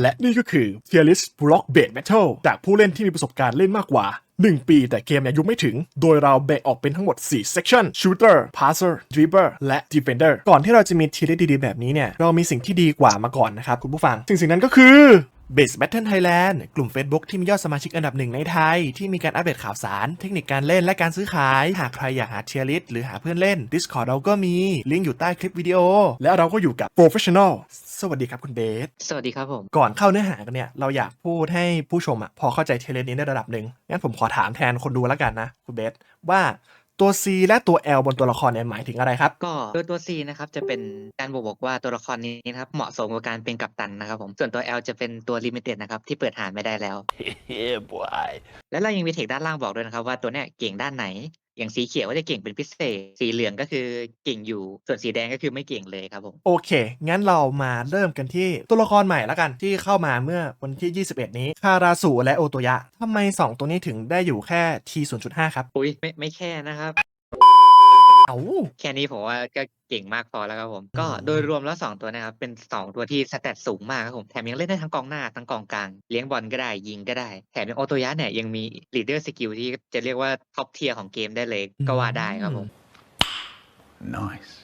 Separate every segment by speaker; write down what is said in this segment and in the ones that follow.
Speaker 1: และนี่ก็คือ Tier List Block Based Battle จากผู้เล่นที่มีประสบการณ์เล่นมากกว่า 1 ปีแต่เกมเนี่ยอายุไม่ถึง โดยเราแบ่งออกเป็นทั้งหมด 4 section shooter passer dribble และ defender ก่อนที่เราจะมีทีเลดีๆแบบนี้เนี่ย เรามีสิ่งที่ดีกว่ามาก่อนนะครับคุณผู้ฟัง สิ่งสิ่งนั้นก็คือ Base Battle Thailand กลุ่ม Facebook ที่มียอดสมาชิกอันดับหนึ่งในไทย ที่มีการอัปเดตข่าวสาร เทคนิคการเล่นและการซื้อขาย หากใครอยากหา tier list หรือหาเพื่อนเล่น Discord เราก็มี ลิงก์อยู่ใต้คลิปวิดีโอ และเราก็อยู่กับ Professional สวัสดีครับคุณเบส
Speaker 2: สวัสดีครับผม
Speaker 1: ก่อนเข้าเนื้อหากันเนี่ย เราอยากพูดให้ผู้ชมอะพอเข้าใจเทเลนนี้ในระดับหนึ่งงั้นผมขอถามแทนคนดูแล้วกันนะคุณเบสว่า ตัว C และตัว L บนตัวละครเนี่ยหมายถึงอะไรครับ
Speaker 2: ก็โดยตัว C นะครับจะเป็นการบอกบอกว่าตัวละครนี้นะครับเหมาะสมกับการเป็นกัปตันนะครับผมส่วนตัว L จะเป็นตัวลิมิเต็ดนะครับที่เปิดหานไม่ได้แล้ว
Speaker 3: yeah, boy.
Speaker 2: และเรายังมีเทคด้านล่างบอกด้วยนะครับว่าตัวเนี้ยเก่งด้านไหน อย่างสีเขียวก็จะเก่งเป็นพิเศษ สีเหลืองก็คือเก่งอยู่ ส่วนสีแดงก็คือไม่เก่งเลยครับผม
Speaker 1: โอเค งั้นเรามาเริ่มกันที่ตัวละครใหม่แล้วกันที่เข้ามาเมื่อวันที่ 21 นี้ คาราสุและโอโตยะทำไม 2 ตัวนี้ถึงได้อยู่แค่ T 0.5 ครับ
Speaker 2: อุ้ยไม่ไม่แค่นะครับ
Speaker 1: เอา
Speaker 2: แค่นี้ผมว่าก็เก่งมากพอแล้วครับผม ก็
Speaker 1: อืม
Speaker 2: โดยรวมแล้ว 2 ตัวนะครับ เป็น 2 ตัวที่สเตตสูงมากครับผมแถมยังเล่นได้ทั้งกองหน้าทั้งกองกลาง เลี้ยงบอลก็ได้ยิงก็ได้ แถมยังโอโตยะเนี่ยยังมีลีดเดอร์สกิลที่จะเรียกว่าท็อปเทียร์ของเกมได้เลยก็ว่าได้ครับผม
Speaker 3: Nice.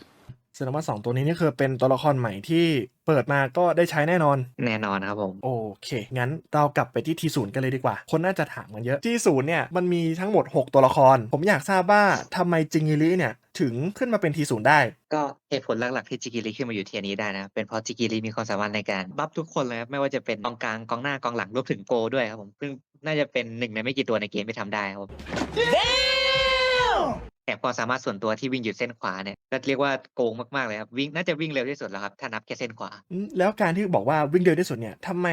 Speaker 1: แสดงว่า2ตัวนี้นี่คือเป็นตัวละครใหม่ที่เปิดมาก็ได้ใช้แน่นอน
Speaker 2: แน่นอนครับผม
Speaker 1: โอเค งั้นเรากลับไปที่ทีศูนย์กันเลยดีกว่า คนน่าจะถามกันเยอะทีศูนย์เนี่ยมันมีทั้งหมด 6 ตัวละคร ผมอยากทราบว่าทำไมจิงิริเนี่ยถึงขึ้นมาเป็นทีศูนย์ได้
Speaker 2: ก็เหตุผลหลักๆที่จิกิริขึ้นมาอยู่เทียร์นี้ได้นะ เป็นเพราะจิกิริมีความสามารถในการบัฟทุกคนเลยครับไม่ว่าจะเป็นกองกลางกองหน้ากองหลังรวมถึงโกด้วยครับผมซึ่งน่าจะเป็นหนึ่งในไม่กี่ตัวในเกมที่ทำได้ครับผม แถมความสามารถส่วนตัวที่วิ่งหยุดเส้นขวาเนี่ยก็เรียกว่าโกงมากๆเลยครับวิ่งน่าจะวิ่งเร็วที่สุดแล้วครับถ้านับแค่เส้นขวา
Speaker 1: แล้วการที่บอกว่าวิ่งเร็วที่สุดเนี่ยทำไม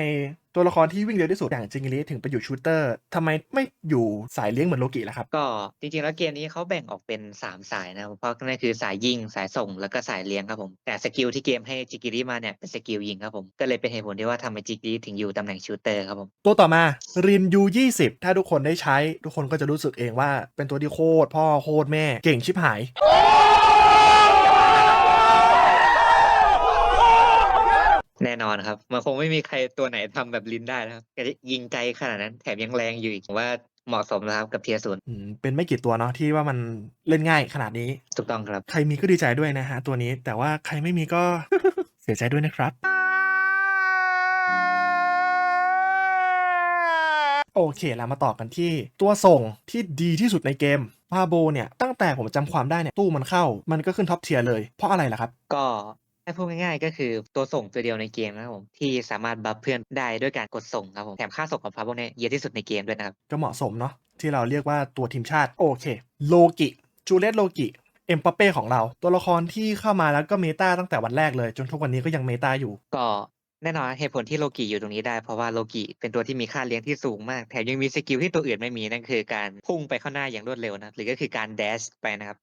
Speaker 1: ตัวละครที่วิ่งเร็วที่สุดอย่างจิงิริถึงไปอยู่ชูเตอร์ทำไมไม่อยู่สายเลี้ยงเหมือนโลกิล่ะครับ
Speaker 2: ก็จริงๆแล้วเกมนี้เขาแบ่งออกเป็น 3 สายนะครับเพราะนั่นคือสายยิงสายส่งแล้วก็สายเลี้ยงครับผมแต่สกิลที่เกมให้จิกิริมาเนี่ยเป็นสกิลยิงครับผมก็เลยเป็นเหตุผลที่ว่าทำไมจิกิริถึงอยู่ตำแหน่งชูเตอร์ครับผม
Speaker 1: ตัวต่อมารินยู20 ถ้าทุกคนได้ใช้ ทุกคนก็จะรู้สึกเองว่าเป็นตัวที่โคตรพ่อโคตรแม่เก่งชิบหาย
Speaker 2: แน่นอนครับ มันคงไม่มีใครตัวไหนทำแบบลินได้นะครับแต่ยิงไกลขนาดนั้น แถมยังแรงอยู่อีกผมว่าเหมาะสมแล้วครับกับเทียร์ศูนย์
Speaker 1: อืมเป็นไม่กี่ตัวเนาะที่ว่ามันเล่นง่ายขนาดนี้
Speaker 2: ถูกต้องครับ
Speaker 1: ใครมีก็ดีใจด้วยนะฮะตัวนี้ แต่ว่าใครไม่มีก็เสียใจด้วยนะครับ โอเคแล้วมาต่อกันที่ตัวส่งที่ดีที่สุดในเกมพาโบเนี่ยตั้งแต่ผมจำความได้เนี่ยตู้มันเข้า มันก็ขึ้นท็อปเทียร์เลย เพราะอะไรล่ะครับ
Speaker 2: ก็ ให้พูดง่ายๆ ก็คือตัวส่งตัวเดียวในเกมนะครับผมที่สามารถบัฟเพื่อนได้ด้วยการกดส่งครับผมแถมค่าส่งของพาโบเนี่ยเยอะที่สุดในเกมด้วยนะครับ
Speaker 1: ก็เหมาะสมเนาะที่เราเรียกว่าตัวทีมชาติโอเคโลกิจูเลตโลกิเอ็มปาเป้ของเรา ตัวละครที่เข้ามาแล้วก็เมตาตั้งแต่วันแรกเลย จนทุกวันนี้ก็ยังเมตาอยู่
Speaker 2: ก็ แน่นอนเหตุผลที่โลกิอยู่ตรงนี้ได้ เพราะว่าโลกิเป็นตัวที่มีค่าเลี้ยงที่สูงมาก แถมยังมีสกิลที่ตัวอื่นไม่มีนั่นคือการพุ่งไปข้างหน้าอย่างรวดเร็วนะหรือก็คือการแดชไปนะครับ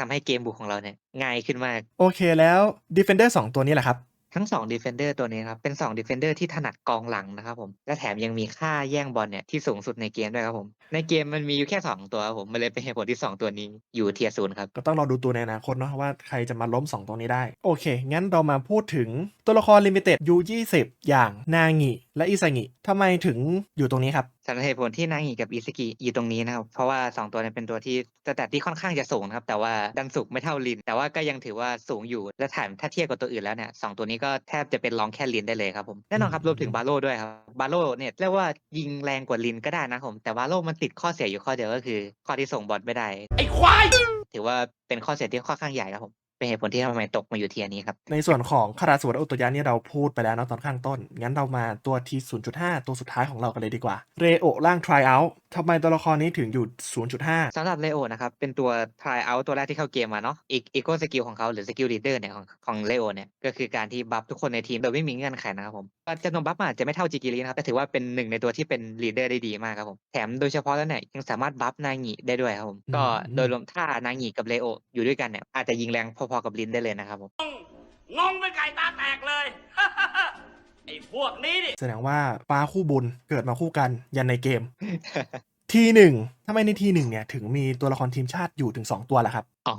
Speaker 2: ทำให้เกมบุกของเราเนี่ยง่ายขึ้นมาก
Speaker 1: โอเคแล้ว Defender 2 ตัวนี้แหละครับ
Speaker 2: ทั้ง 2 Defender ตัวนี้ครับ เป็น 2 Defender ที่ถนัดกองหลังนะครับผม และแถมยังมีค่าแย่งบอลเนี่ยที่สูงสุดในเกมด้วยครับผม ในเกมมันมีอยู่แค่ 2 ตัวครับผม มันเลยเป็นเหตุผลที่ 2 ตัวนี้อยู่เทียร์ศูนย์ครับ
Speaker 1: ก็ต้องรอดูตัวในอนาคตเนาะว่าใครจะมาล้ม 2 ตัวนี้ได้ โอเค งั้นเรามาพูดถึงตัวละครลิมิเต็ด U20 อย่างนางิ และอิซางิทำไมถึงอยู่ตรงนี้ครับ
Speaker 2: สำหรับเหตุผลที่นางอีกับอิสกิอยู่ตรงนี้นะครับเพราะว่า 2 ตัวเนี้เป็นตัวที่สแตทที่ค่อนข้างจะสูงนะครับแต่ว่าดันสุกไม่เท่าลิน แต่ว่าก็ยังถือว่าสูงอยู่และแถมถ้าเทียบกับตัวอื่นแล้วเนี่ยสองตัวนี้ก็แทบจะเป็นรองแค่ลินได้เลยครับผมแน่นอนครับรวมถึงบาโลด้วยครับบาโลเนี่ยเรียกว่ายิงแรงกว่าลินก็ได้นะครับผมแต่บาโลมันติดข้อเสียอยู่ข้อเดียวก็คือ ข้อที่ส่งบอลไม่ได้
Speaker 3: ไอ้ควาย
Speaker 2: ถือว่าเป็นข้อเสียที่ค่อนข้างใหญ่ครับผม เป็นเหตุผลที่ทำไมตกมาอยู่เทียร์นี้ครับ
Speaker 1: ในส่วนของคาราสวดโอโตยะเนี่ยเราพูดไปแล้วเนาะตอนข้างต้น งั้นเรามาตัว T 0.5 ตัวสุดท้ายของเรากันเลยดีกว่า เรโอร่าง try out ทำไมตัวละครนี้ถึงอยู่ 0.5
Speaker 2: สำหรับเลโอนะครับ เป็นตัว try out ตัวแรกที่เข้าเกมมาเนาะอีกอีโก้สกิลของเขาหรือสกิลลีดเดอร์เนี่ยของของเลโอเนี่ย ก็คือการที่บัฟทุกคนในทีมโดยไม่มีเงื่อนไขนะครับผมจำนวนบัฟอาจจะไม่เท่าจิกิรินะครับแต่ถือว่าเป็นหนึ่งในตัวที่เป็นลีดเดอร์ได้ดีมากครับผมแถมโดยเฉพาะแล้วเนี่ยยังสามารถบัฟนางิได้ด้วยครับผมก็
Speaker 1: อืม
Speaker 2: โดยรวมถ้านางิกับเลโออยู่ด้วยกันเนี่ยอาจจะยิงแรงพอๆกับลินได้เลยนะครับผม
Speaker 3: งงเป็นไก่ตาแตกเลย ไอ้พวกนี้นี่
Speaker 1: แสดงว่าป้าคู่บุญเกิดมาคู่กันยันในเกม T ทีหนึ่งทำไมในทีหนึ่งเนี่ยถึงมีตัวละครทีมชาติอยู่ถึง 2 ตัวล่ะครับ
Speaker 2: อ๋อ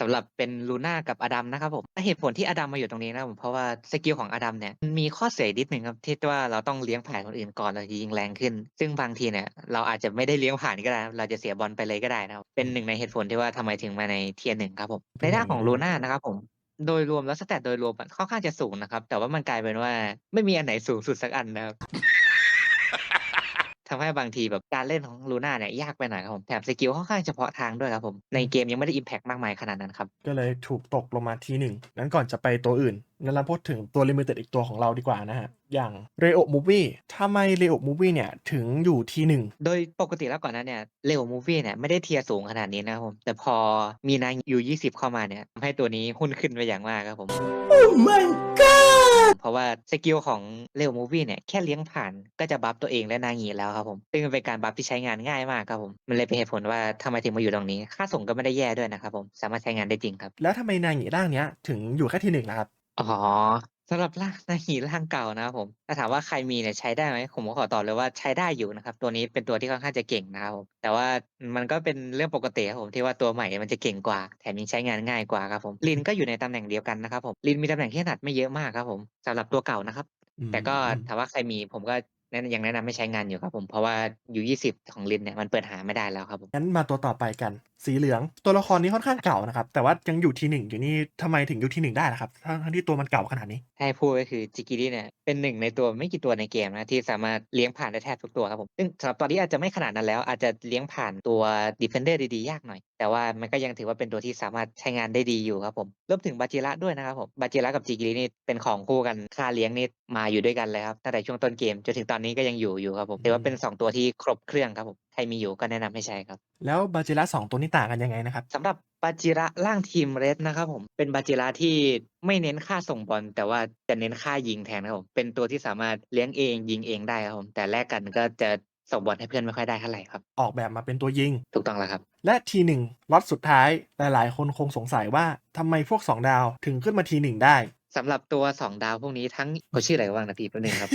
Speaker 2: สำหรับเป็นลูน่ากับอดัมนะครับผมเหตุผลที่อดัมมาอยู่ตรงนี้นะครับผมเพราะว่าสกิลของอดัมเนี่ยมันมีข้อเสียนิดหนึ่งครับที่ว่าเราต้องเลี้ยงผ่านคนอื่นก่อนเราจะยิงแรงขึ้น ซึ่งบางทีเนี่ยเราอาจจะไม่ได้เลี้ยงผ่านก็ได้นะครับเราจะเสียบอลไปเลยก็ได้นะครับเป็นหนึ่งในเหตุผลที่ว่าทำไมถึงมาในเทียร์หนึ่งครับผมในด้านของลูน่านะครับผมโดยรวมแล้วสแตทโดยรวมมันค่อนข้างจะสูงนะครับแต่ว่ามันกลายเป็นว่าไม่มีอันไหนสูงสุดสักอันนะครับ ทำให้บางทีแบบการเล่นของลูน่าเนี่ยยากไปหน่อยครับผมแถมสกิลค่อนข้างเฉพาะทางด้วยครับผมในเกมยังไม่ได้อิมแพกมากมายขนาดนั้นครับ
Speaker 1: ก็เลยถูกตกลงมาทีหนึ่งงั้นก่อนจะไปตัวอื่น นั้นเราพูดถึงตัวลิมิเต็ดอีกตัวของเราดีกว่านะฮะ อย่างเรโอมูวี่ทำไมเรโอมูวี่เนี่ย ถึงอยู่ทีหนึ่ง
Speaker 2: โดยปกติแล้วก่อนหนั้นเนี่ยเรโอมูฟี่เนี่ย ไม่ได้เทียร์สูงขนาดนี้นะครับผม แต่พอมีนางยูยี่สิบเข้ามาเนี่ยทำให้ตัวนี้หุ้นขึ้นไปอย่างมากครับผมเพราะว่าสกิลของเรโอมูฟี่เนี่ย แค่เลี้ยงผ่านก็จะบัฟตัวเองและนางงีแล้วครับผมซึ่งมันเป็นการบัฟที่ใช้งานง่ายมากครับผม มันเลยเป็นเหตุผลว่าทำไมถึงมาอยู่ตรงนี้ ค่าส่งก็ไม่ได้แย่ด้วยนะครับผม สามารถใช้งานได้จริงครับ
Speaker 1: แล้วทำไมนางหญิร่างเนี้ยถึงอยู่แค่ทีหนึ่งล่ะครับ
Speaker 2: อ๋อ สำหรับร่าง นาฮีร่างเก่านะครับผม ถ้าถามว่าใครมีเนี่ยใช้ได้ไหม ผมก็ขอตอบเลยว่าใช้ได้อยู่นะครับ ตัวนี้เป็นตัวที่ค่อนข้างจะเก่งนะครับผม แต่ว่ามันก็เป็นเรื่องปกติครับผมที่ว่าตัวใหม่มันจะเก่งกว่า แถมยังใช้งานง่ายกว่าครับผมลินก็อยู่ในตำแหน่งเดียวกันนะครับผมลินมีตำแหน่งที่ถนัดไม่เยอะมากครับผม สำหรับตัวเก่านะครับแต่ก็
Speaker 1: อืม
Speaker 2: ถามว่าใครมีผมก็แนะยังแนะนำไม่ใช้งานอยู่ครับผม เพราะว่ายูยี่สิบของลินเนี่ยมันเปิดหาไม่ได้แล้วครับผม
Speaker 1: งั้นมาตัวต่อไปกัน สีเหลืองตัวละครนี้ค่อนข้างเก่านะครับ แต่ว่ายังอยู่ทีหนึ่งอยู่นี่ทำไมถึงอยู่ทีหนึ่งได้ล่ะครับทั้งที่ตัวมันเก่าขนาดนี้
Speaker 2: ให้พูดก็คือจิกิริเนี่ยเป็นหนึ่งในตัวไม่กี่ตัวในเกมนะที่สามารถเลี้ยงผ่านได้แทบทุกตัวครับผมซึ่งสำหรับตอนนี้อาจจะไม่ขนาดนั้นแล้ว อาจจะเลี้ยงผ่านตัว Defender ดีๆ ยากหน่อย แต่ว่ามันก็ยังถือว่าเป็นตัวที่สามารถใช้งานได้ดีอยู่ครับผมรวมถึงบาจิระด้วยนะครับผมบาจิระกับจิกิรินี่เป็นของคู่กันค่าเลี้ยงนี่มาอยู่ด้วยกันเลยครับตั้งแต่ช่วงต้นเกมจนถึงตอนนี้ก็ยังอยู่อยู่ครับผมถือว่าเป็นสองตัวที่ครบเครื่องครับผมใครมีอยู่ก็แนะนำให้ใช้ครับ
Speaker 1: แล้วบาจิระสองตัวนี้ต่างกันยังไงนะครับ
Speaker 2: สำหรับบาจิระร่างทีมเรดนะครับผมเป็นบาจิระที่ไม่เน้นค่าส่งบอล แต่ว่าจะเน้นค่ายิงแทนครับผมเป็นตัวที่สามารถเลี้ยงเองยิงเองได้ครับผมแต่แลกกันก็จะส่งบอลให้เพื่อนไม่ค่อยได้เท่าไหร่ครับ
Speaker 1: ออกแบบมาเป็นตัวยิง
Speaker 2: ถูกต้องแล้วครับ
Speaker 1: และทีหนึ่งล็อตสุดท้ายหลายๆ คนคงสงสัยว่าทำไมพวก2ดาวถึงขึ้นมาทีหนึ่งได้
Speaker 2: สำหรับตัวสองดาวพวกนี้ทั้งเขาชื่ออะไรบ้างนะพี่แป๊บนึงครับ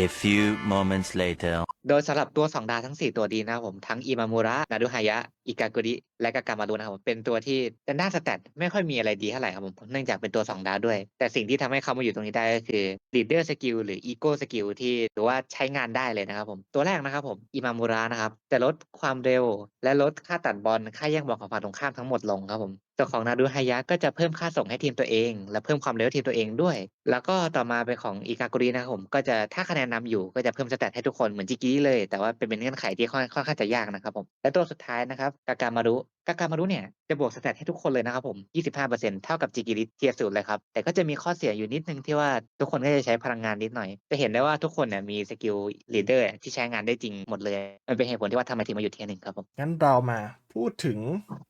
Speaker 3: A few moments later.
Speaker 2: โดยสำหรับตัว2ดาวทั้ง 4 ตัวดีนะครับผม ทั้งอิมามูระนาดุฮายะ อิกากุริ และกากามารุนะครับผม เป็นตัวที่ด้านสแตทไม่ค่อยมีอะไรดีเท่าไหร่ครับผม เนื่องจากเป็นตัว 2 ดาวด้วย แต่สิ่งที่ทำให้เขามาอยู่ตรงนี้ได้ก็คือ leader skill หรือ ego skill ที่ถือว่าใช้งานได้เลยนะครับผม ตัวแรกนะครับผมอิมามูระนะครับจะลดความเร็ว และลดค่าตัดบอลค่าแย่งบอลของฝ่ายตรงข้ามทั้งหมดลงครับผมส่วของนาดูฮายะก็จะเพิ่มค่าส่งให้ทีมตัวเอง และเพิ่มความเร็วทีมตัวเองด้วย แล้วก็ต่อมาเป็นของอิกากุรินะครับผมก็จะถ้าคะแนนนำอยู่ก็จะเพิ่มสแตทให้ทุกคนเหมือนจิกี้เลย แต่ว่าเป็นเงื่อนไขที่ค่อนค่อนข้างจะยากนะครับผมและตัวสุดท้ายนะครับกากามารุ กากามารุเนี่ยจะบวกสแตทให้ทุกคนเลยนะครับผม 25%เท่ากับจิกิริเทียร์สูตรเลยครับ แต่ก็จะมีข้อเสียอยู่นิดนึงที่ว่าทุกคนก็จะใช้พลังงานนิดหน่อย จะเห็นได้ว่าทุกคนเนี่ยมีสกิลลีดเดอร์ที่ใช้งานได้จริงหมดเลย มันเป็นเหตุผลที่ว่าทำไมถึงมาอยู่เทียร์หนึ่งครับผม
Speaker 1: งั้นเรามาพูดถึง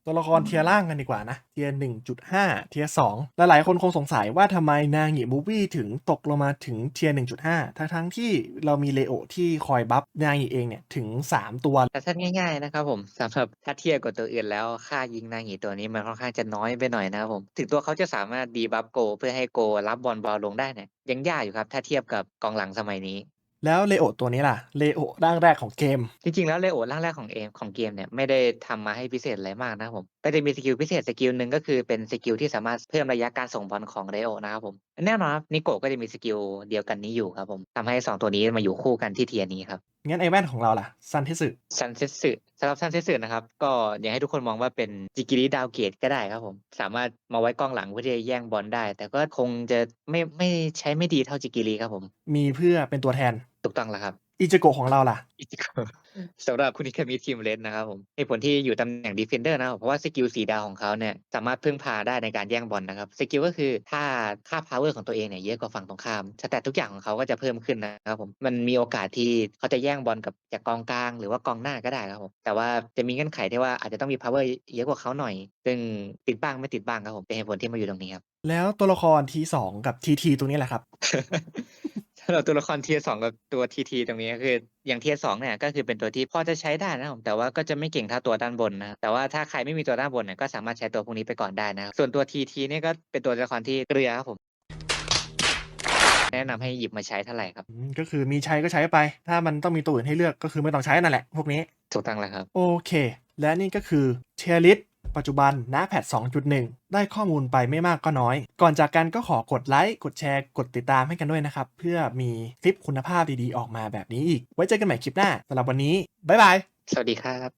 Speaker 1: ตัวละครเทียร์ล่างกันดีกว่านะ เทียร์หนึ่งจุดห้าเทียร์สองหลายๆคนคงสงสัยว่าทำไมนางหญิมูวี่ถึงตกลงมาถึงเทียร์หนึ่งจุดห้าทั้งทั้งๆที่เรามีเลโอที่คอยบัฟนางหญิเองเนี่ยถึง 3 ตัว
Speaker 2: แต่ท่านง่ายๆนะครับผมสำหรับถ้าเทียบกับตัวอื่นแล้วค่ายิงนางหงีตัวนี้มันค่อนข้างจะน้อยไปหน่อยนะครับผม ถึงตัวเขาจะสามารถดีบัฟโก เพื่อให้โกรับบอลบอลลงได้เนี่ยยังยากอยู่ครับถ้าเทียบกับกองหลังสมัยนี้
Speaker 1: แล้วเลโอตัวนี้ล่ะเลโอร่างแรกของเกม
Speaker 2: จริงๆแล้วเลโอร่างแรกของเอมของเกมเนี่ยไม่ได้ทำมาให้พิเศษอะไรมากนะครับผมก็จะมีสกิลพิเศษสกิลหนึ่งก็คือเป็นสกิลที่สามารถเพิ่มระยะการส่งบอลของเลโอนะครับผมแน่นอนครับนิโกะก็จะมีสกิลเดียวกันนี้อยู่ครับผมทำให้สองตัวนี้มาอยู่คู่กันที่เทียร์นี้ครับ
Speaker 1: งั้นไอแว่นของเราล่ะซันเทสึ
Speaker 2: ซันเซสึสำหรับซันเซสึนะครับ ก็อยากให้ทุกคนมองว่าเป็นจิกิริดาวเกตก็ได้ครับผม สามารถมาไว้กองหลังเพื่อที่จะแย่งบอลได้ แต่ก็คงจะไม่ไม่ใช้ไม่ดีเท่าจิกิริครับผม
Speaker 1: มีเพื่อเป็นตัวแทน
Speaker 2: ถูกต้องแล้วครับ
Speaker 1: อิจิโกะของเราล่ะ
Speaker 2: อิจิโกะสำหรับคุณนิคามิทีมเลนนะครับผมเหตุผลที่อยู่ตำแหน่งดีเฟนเดอร์นะครับเพราะว่าสกิลสีดาวของเขาเนี่ยสามารถพึ่งพาได้ในการแย่งบอลนะครับสกิลก็คือถ้าค่าพาวเวอร์ของตัวเองเนี่ยเยอะกว่าฝั่งตรงข้ามสแตททุกอย่างของเขาก็จะเพิ่มขึ้นนะครับผมมันมีโอกาสที่เขาจะแย่งบอลกับจากกองกลางหรือว่ากองหน้าก็ได้ครับผมแต่ว่าจะมีเงื่อนไขที่ว่าอาจจะต้องมีพาวเวอร์เยอะกว่าเขาหน่อย ซึ่งติดบ้างไม่ติดบ้างครับผมเป็นเหตุผลที่มาอยู่ตรงนี้ครับ
Speaker 1: แล้วตัวละครทีสองกับทีทีตัวนี้แหละครับ
Speaker 2: สำหรับตัวละครเทียร์สองกับตัวทีทีตรงนี้ก็คืออย่างเทียร์สองเนี่ยก็คือเป็นตัวที่พอจะใช้ได้นะครับผมแต่ว่าก็จะไม่เก่งเท่าตัวด้านบนนะแต่ว่าถ้าใครไม่มีตัวด้านบนเนี่ยก็สามารถใช้ตัวพวกนี้ไปก่อนได้นะครับส่วนตัวทีทีเนี่ยก็เป็นตัวละครที่เกลือครับผมในแนะนำให้หยิบมาใช้เท่าไหร่ครับ
Speaker 1: อืมก็คือมีใช้ก็ใช้ไป ถ้ามันต้องมีตัวอื่นให้เลือกก็คือไม่ต้องใช้นั่นแหละ พวกนี้
Speaker 2: ถูกต้องแล้วครับ
Speaker 1: โอเค และนี่ก็คือเทียริส ปัจจุบันณแพท2.1 ได้ข้อมูลไปไม่มากก็น้อย ก่อนจากกันก็ขอกดไลค์ กดแชร์ กดติดตามให้กันด้วยนะครับ เพื่อมีคลิปคุณภาพดีๆ ออกมาแบบนี้อีก ไว้เจอกันใหม่คลิปหน้าสำหรับวันนี้ บ๊ายบาย
Speaker 2: สวัสดีครับ